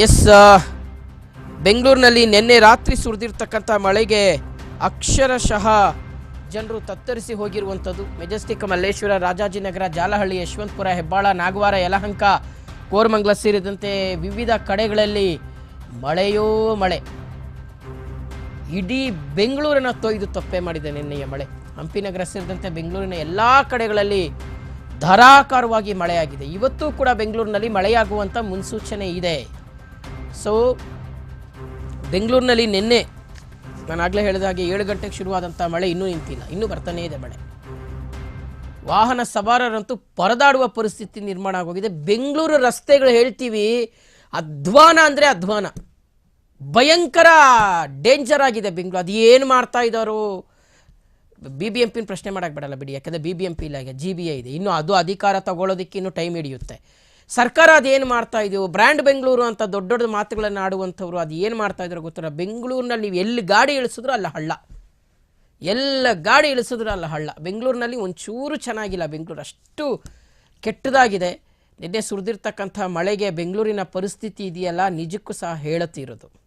S ಬೆಂಗಳೂರಿನಲ್ಲಿ ನಿನ್ನೆ ರಾತ್ರಿ ಸುರಿದಿರ್ತಕ್ಕಂಥ ಮಳೆಗೆ ಅಕ್ಷರಶಃ ಜನರು ತತ್ತರಿಸಿ ಹೋಗಿರುವಂಥದ್ದು. ಮೆಜೆಸ್ಟಿಕ್ ಮಲ್ಲೇಶ್ವರ, ರಾಜಾಜಿನಗರ, ಜಾಲಹಳ್ಳಿ, ಯಶವಂತಪುರ, ಹೆಬ್ಬಾಳ, ನಾಗವಾರ, ಯಲಹಂಕ, ಕೋರಮಂಗಲ ಸೇರಿದಂತೆ ವಿವಿಧ ಕಡೆಗಳಲ್ಲಿ ಮಳೆಯೋ ಮಳೆ. ಇಡೀ ಬೆಂಗಳೂರನ್ನ ತೊಯ್ದು ತಪ್ಪೆ ಮಾಡಿದೆ ನಿನ್ನೆಯ ಮಳೆ. ಹಂಪಿ ನಗರ ಸೇರಿದಂತೆ ಬೆಂಗಳೂರಿನ ಎಲ್ಲ ಕಡೆಗಳಲ್ಲಿ ಧಾರಾಕಾರವಾಗಿ ಮಳೆಯಾಗಿದೆ. ಇವತ್ತು ಕೂಡ ಬೆಂಗಳೂರಿನಲ್ಲಿ ಮಳೆಯಾಗುವಂಥ ಮುನ್ಸೂಚನೆ ಇದೆ. ಸೊ ಬೆಂಗಳೂರಿನಲ್ಲಿ ನಿನ್ನೆ ನಾನು ಆಗಲೇ ಹೇಳಿದ ಹಾಗೆ ಏಳು ಗಂಟೆಗೆ ಶುರುವಾದಂಥ ಮಳೆ ಇನ್ನೂ ನಿಂತಿಲ್ಲ, ಇನ್ನೂ ಬರ್ತಾನೇ ಇದೆ ಮಳೆ. ವಾಹನ ಸವಾರರಂತೂ ಪರದಾಡುವ ಪರಿಸ್ಥಿತಿ ನಿರ್ಮಾಣ ಆಗೋಗಿದೆ. ಬೆಂಗಳೂರು ರಸ್ತೆಗಳು ಹೇಳ್ತೀವಿ, ಅಧ್ವಾನ ಅಂದರೆ ಅಧ್ವಾನ. ಭಯಂಕರ ಡೇಂಜರ್ ಆಗಿದೆ ಬೆಂಗಳೂರು. ಅದು ಏನು ಮಾಡ್ತಾ ಇದ್ದಾರೋ ಬಿ ಬಿ ಎಂ ಪಿನ ಪ್ರಶ್ನೆ ಮಾಡೋಕ್ಕೆ ಬಿಡಲ್ಲ ಬಿಡಿ, ಯಾಕಂದರೆ ಬಿ ಬಿ ಎಂ ಪಿ ಇಲ್ಲ ಈಗ ಜಿ ಬಿ ಐ ಇದೆ. ಇನ್ನು ಅದು ಅಧಿಕಾರ ತಗೊಳ್ಳೋದಕ್ಕೆ ಇನ್ನೂ ಟೈಮ್ ಹಿಡಿಯುತ್ತೆ. ಸರ್ಕಾರ ಅದೇನು ಮಾಡ್ತಾ ಇದೆಯೋ, ಬ್ರ್ಯಾಂಡ್ ಬೆಂಗಳೂರು ಅಂತ ದೊಡ್ಡ ದೊಡ್ಡ ಮಾತುಗಳನ್ನು ಆಡುವಂಥವ್ರು ಅದು ಏನು ಮಾಡ್ತಾ ಇದ್ದಾರೋ ಗೊತ್ತಿಲ್ಲ. ಬೆಂಗಳೂರಿನಲ್ಲಿ ನೀವು ಎಲ್ಲಿ ಗಾಡಿ ಇಳಿಸಿದ್ರು ಅಲ್ಲ ಹಳ್ಳ. ಎಲ್ಲ ಗಾಡಿ ಇಳಿಸಿದ್ರು ಅಲ್ಲ ಹಳ್ಳ. ಬೆಂಗಳೂರಿನಲ್ಲಿ ಒಂಚೂರು ಚೆನ್ನಾಗಿಲ್ಲ. ಬೆಂಗಳೂರು ಅಷ್ಟು ಕೆಟ್ಟದಾಗಿದೆ. ನಿನ್ನೆ ಸುರಿದಿರ್ತಕ್ಕಂಥ ಮಳೆಗೆ ಬೆಂಗಳೂರಿನ ಪರಿಸ್ಥಿತಿ ಇದೆಯಲ್ಲ, ನಿಜಕ್ಕೂ ಸಹ ಹೇಳುತ್ತಿರೋದು